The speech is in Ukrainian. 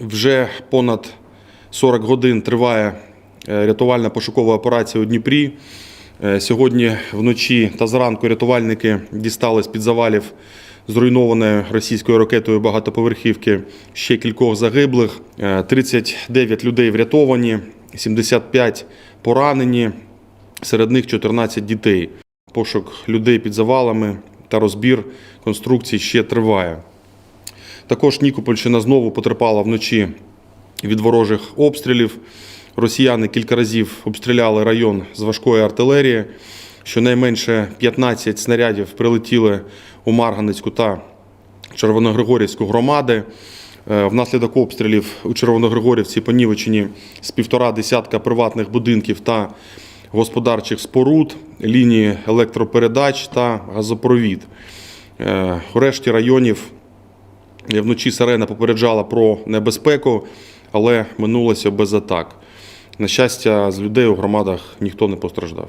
Вже понад 40 годин триває е, рятувальна пошукова операція у Дніпрі. Е, Сьогодні вночі та зранку рятувальники дістали з-під завалів зруйнованої російською ракетою багатоповерхівки ще кількох загиблих. Е, 39 людей врятовані, 75 поранені, серед них 14 дітей. Пошук людей під завалами та розбір конструкцій ще триває. Також Нікопольщина знову потерпала вночі від ворожих обстрілів. Росіяни кілька разів обстріляли район з важкої артилерії. Щонайменше 15 снарядів прилетіли у Марганецьку та Червоногригорівську громади. Е, Внаслідок обстрілів у Червоногригорівці понівечені з півтора десятка приватних будинків та господарчих споруд, лінії електропередач та газопровід. Е, У решті районів Вночі сирена попереджала про небезпеку, але минулося без атак. На щастя, з людей у громадах ніхто не постраждав.